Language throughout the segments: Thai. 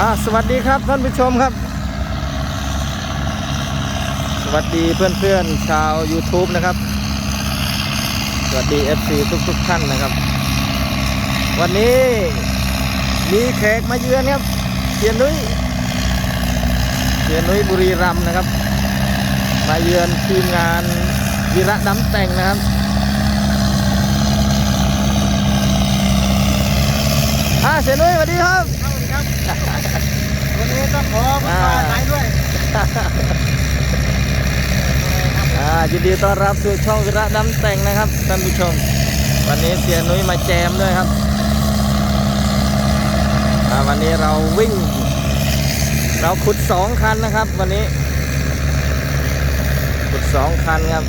อ่าสวัสดีครับท่านผู้ชมครับ สวัสดีเพื่อนๆชาว YouTube นะครับ สวัสดี FC ทุกๆท่านนะครับ วันนี้มีแขกมาเยือนครับเสียนุ้ยเสียนุ้ยบุรีรัมย์นะครับ มาเยือนทีมงานวีระน้ำแต่งนะครับอ่าเสียนุ้ยสวัสดีครับ ครับ วันนี้ต้องขอมาอ่าไหนด้วยอ่ายินดีต้อนรับสู่ช่องวิระน้ำแต่งนะครับท่านผู้ชม วันนี้เสียนุ้ยมาแจมด้วยครับอ่าวันนี้เราวิ่ง เราขุดสองคันนะครับ วันนี้ ขุดสองคันครับ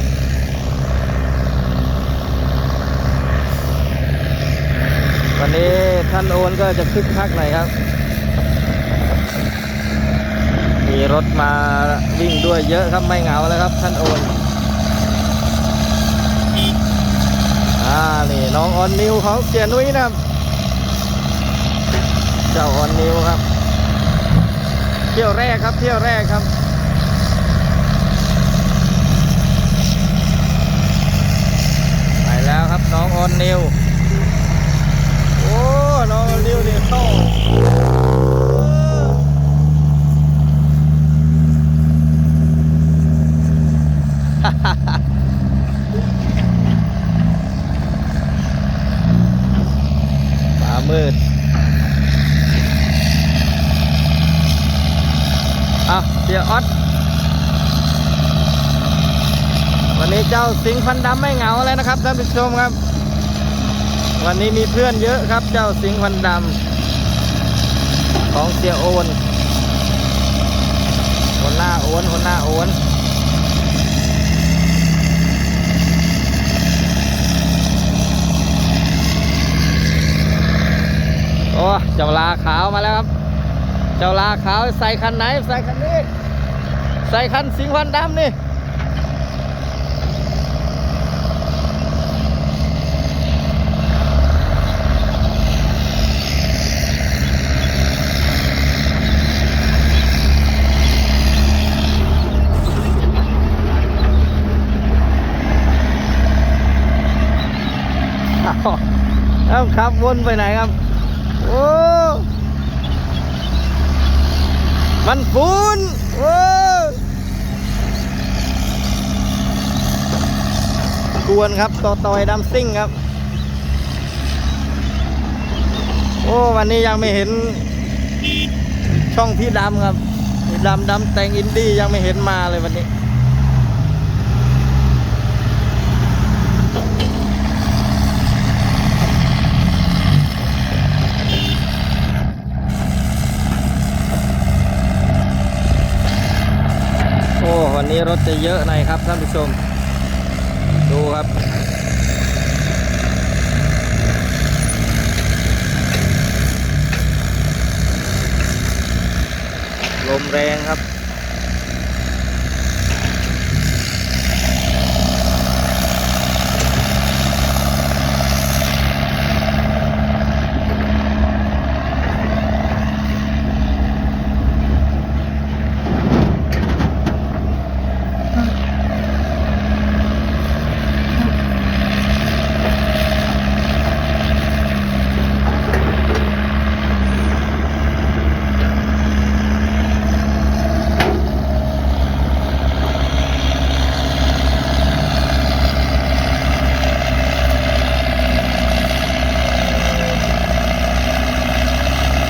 วันนี้ท่านโอนก็จะคึกคักหน่อยครับ มีรถมาวิ่งด้วยเยอะครับไม่เหงาแล้วครับ ท่านโอนอ่านี่น้องออนนิวเขาเสียนุ้ยนะครับเจ้าออนนิวครับ เที่ยวแรกครับเที่ยวแรกครับไปแล้วครับน้องออนนิวโอ้น้องออนนิวนี่เข้า ฟ้ามืดอะเดี๋ยออดวันนี้เจ้าสิงห์ฟันดำไม่เหงาเลยนะครับท่านผู้ชมครับ วันนี้มีเพื่อนเยอะครับ เจ้าสิงห์ฟันดำของเสียโอนคนหน้าโอนคนหน้าโอน โอ้เจ้าลาขาวมาแล้วครับ เจ้าลาขาวใส่คันไหน ใส่คันนี้ ใส่คันสิงห์ควันดำนี่อ้าวเอ้าขับวนไปไหนครับ โอ้มันฟูนโอ้กวนครับต่อต่อยดำซิ่งครับ โอ้ วันนี้ยังไม่เห็นช่องพี่ดำครับพี่ดำดำแต่งอินดี้ยังไม่เห็นมาเลยวันนี้ โอ้ วันนี้ รถจะเยอะหน่อยครับท่านผู้ชม ดูครับ ลมแรงครับ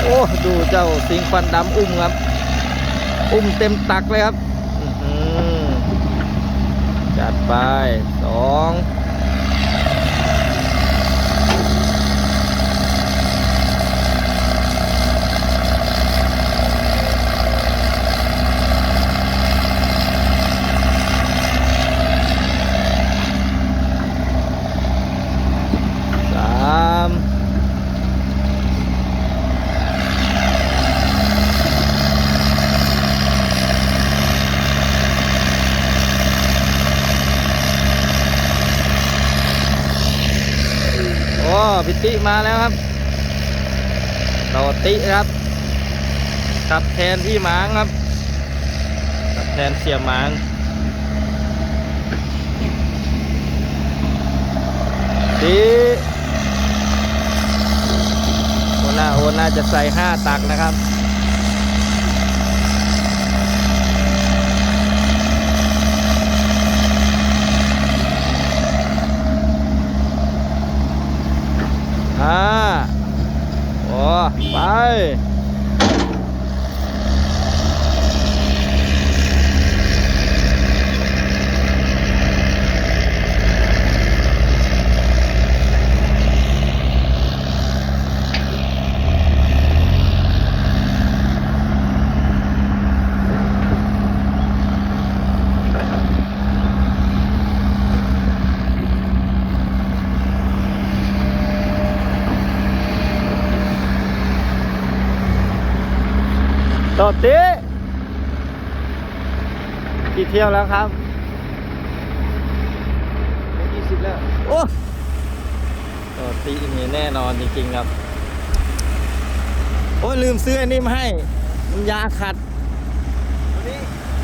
โอ้ ดู เจ้าสิงห์ฟันดำอุ้มครับ อุ้มเต็มตักเลยครับจัดไปสองสามโอ้พิติ มาแล้วครับต่อติครับขับแทนที่หมางครับขับแทนเสียหมางดีโอน่าโอน่าจะใส่ห้าตักนะครับ ห้าโอ้ไป โตติกี่เที่ยวแล้วครับยี่สิบแล้ว โอ้โตตินี่แน่นอนจริงๆครับ โอ้ยลืมซื้ออันนี้มาให้ มันยาขัดวันนี้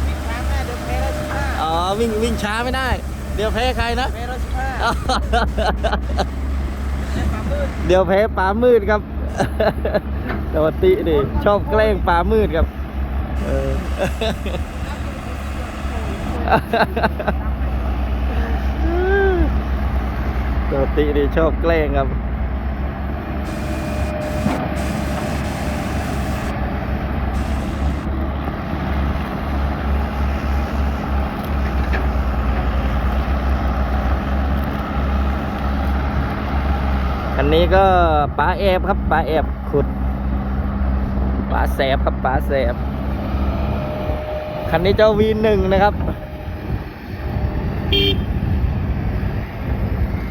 วิ่งช้าแม่เดี๋ยวแพ้ร้อยสิบห้าอ๋อ วิ่งวิ่งช้าไม่ได้ เดี๋ยวแพ้ใครนะแพ้ร้อยสิบห้าอ้าวแพ้ความมืดเดี๋ยวแพ้ปลามืดครับ โตติดิชอบแกล้งปลามืดครับเออโตติดิชอบแกล้งครับคันนี้ก็ปลาแอบครับปลาแอบขุด ปลาแสบครับปลาแสบ คันนี้เจ้าวีหนึ่งนะครับ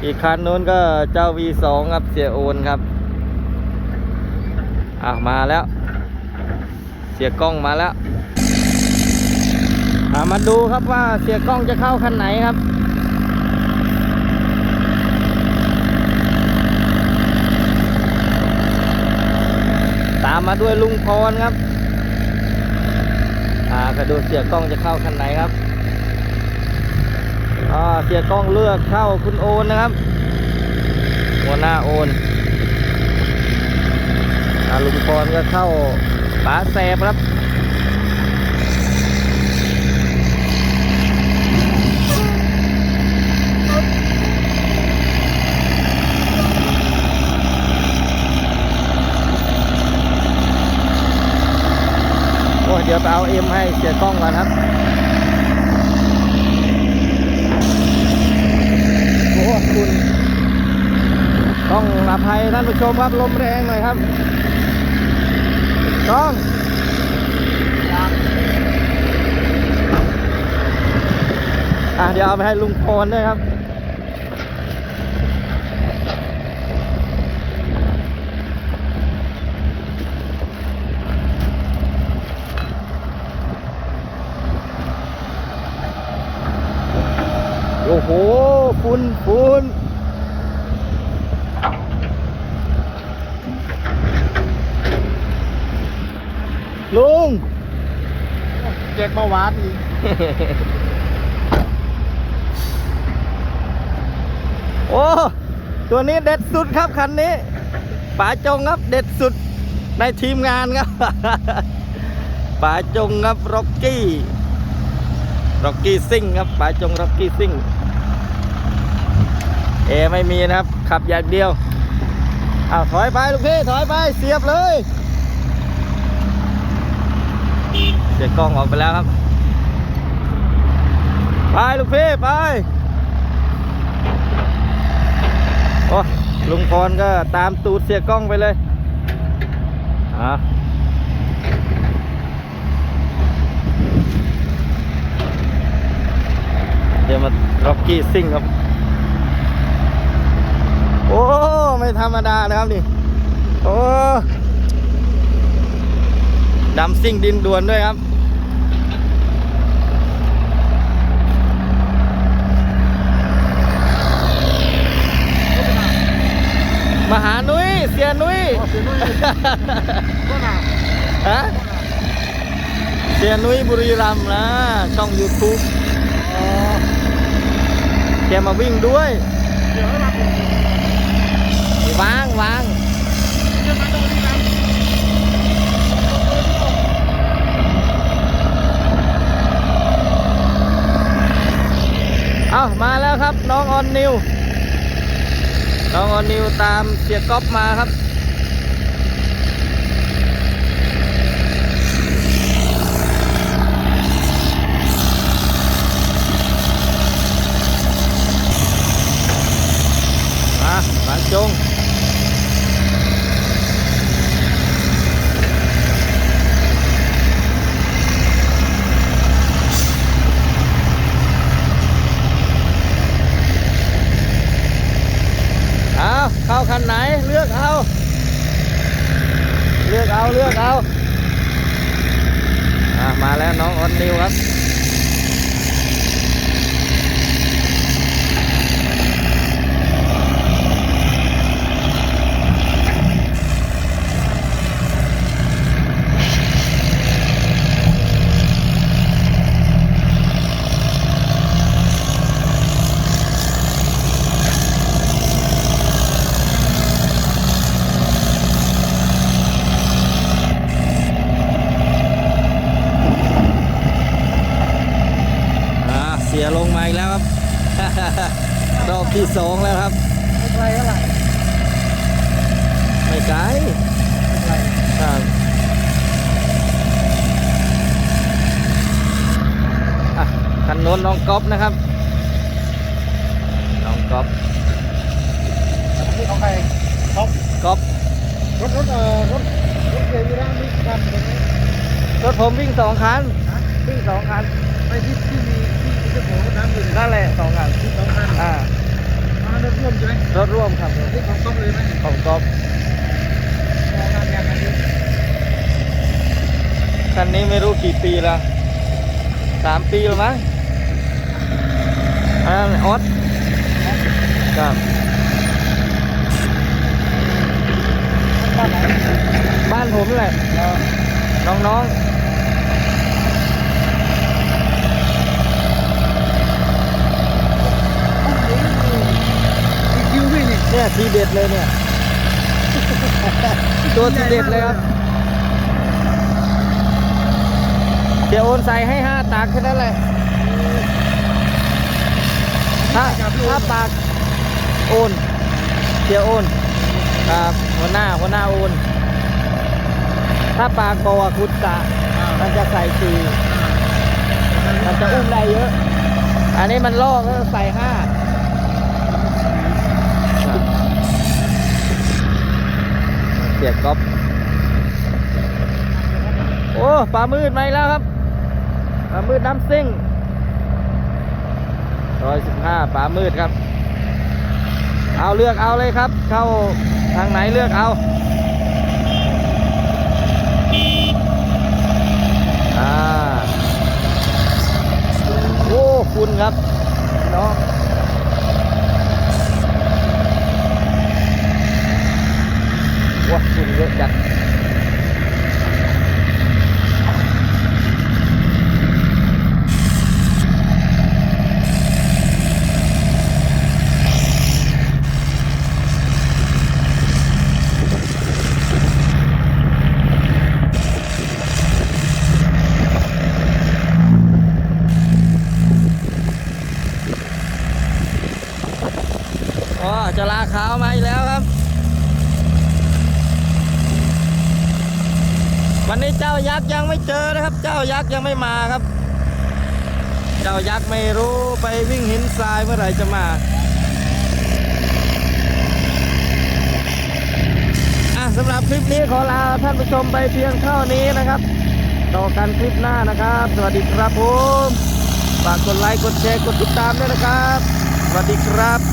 อีกคันนู้นก็เจ้าวีสองครับเสียโอนครับ อะมาแล้ว เสียกล้องมาแล้วมาดูครับว่าเสียกล้องจะเข้าคันไหนครับ ตามมาด้วยลุงพรครับอ่าก็ดูเสียกล้องจะเข้าคันไหนครับอ่าเสียกล้องเลือกเข้าคุณโอนนะครับหัวหน้าโอนอ่าลุงพรก็เข้าป๋าแสบครับ เดี๋ยวไปเอาเอ็มให้เสียกล้องก่อนครับ โอ้คุณ ต้องอภัยท่านผู้ชมครับลมแรงหน่อยครับกล้องอะเดี๋ยวเอาไปให้ลุงพรด้วยครับ โอ้โหฝุ่นฝุ่นลุงแจกเบาหวานอีกโอ้ตัวนี้เด็ดสุดครับคันนี้ป๋าจงครับเด็ดสุดในทีมงานครับป๋าจงครับร็อกกี้ร็อกกี้ซิ่งครับป๋าจงร็อกกี้ซิ่ง อไม่มีนะครับ ขับอย่างเดียวอ้าวถอยไปลูกพี่ถอยไปเสียบเลยเสียกล้องออกไปแล้วครับ ไปลูกพี่ไปโอ้ลุงพรก็ตามตูดเสียกล้องไปเลยอะเดี๋ยวมาร็อกกี้ซิ่งครับ โอ้ ไม่ธรรมดานะครับนี่ โอ้ดำซิ่งดินด่วนด้วยครับ มาหานุ้ย เสียนุ้ยโอ้เสียนุ้ยก็หนาฮะเสียนุ้ยบุรีรัมย์นะ ช่อง YouTube อ๋อแกมาวิ่งด้วย เดี๋ยวให้มาผม วางวางเอามาแล้วครับ น้องออนนิว น้องออนนิวตามเสียก๊อฟมาครับ มาบางจง เอาเข้าคันไหนเลือกเอา เอาเลือกเอามาแล้วน้องออนนิวครับ อ่าเสียลงมาอีกแล้วครับ รอบ ที่สองแล้วครับไม่ไกลเท่าไหร่ไม่ไกลไม่ไกลครับอะคันโน้นน้องก๊อฟนะครับน้องก๊อฟนี่ของใครท็อปก๊อฟรถรถเอ่อรถรถเกียร์อยู่ด้านนี้กันตรงนี้รถผมวิ่งสองคันนะวิ่งสองคันไม่ที่ที่มีที่เจ้าของรถน้ำอยู่นั่นแหละสองคันที่สองคันอ่า อ๋อรถร่วมใช่ไหมรถร่วมครับที่ของก๊อฟเลยไหมของก๊อฟมองงานงานอันนี้คันนี้ไม่รู้กี่ปีแล้วสามปีแล้วมั้งอันนั้นออสครับบ้านไหนบ้านผมนี่แหละเออน้องมีคิวพี่นี่ ๆ เนี่ย ทีเด็ดเลยเนี่ย ตัวทีเด็ดเลยครับเดี๋ยวโอนใส่ให้ห้าตากแค่นั้นแหละถ้าถ้าปากโอนเดี๋ยวโอนครับหัวหน้าหัวหน้าโอน ถ้าปากบอกว่าคุดตะมันจะใส่สี่มันจะอุ้มได้เยอะ อันนี้มันลอกก็ใส่ห้าเสียบก๊อปโอ้ปลามืดมาอีกแล้วครับปลามืดน้ำซิ่งร้อยสิบห้าปลามืดครับ เอาเลือกเอาเลยครับ เข้าทางไหนเลือกเอาอ่าโอ้คุณครับเนาะ ว้าคุณเยอะจัดอ๋อจะลาขาวมาอีกแล้วครับ วันนี้เจ้ายักษ์ยังไม่เจอนะครับ เจ้ายักษ์ยังไม่มาครับ เจ้ายักษ์ไม่รู้ไปวิ่งหินทรายเมื่อไหร่จะมาอะสำหรับคลิปนี้ขอลาท่านผู้ชมไปเพียงเท่านี้นะครับต่อกันคลิปหน้านะครับ สวัสดีครับผมฝากกดไลค์กดแชร์กดติดตามด้วยนะครับ สวัสดีครับ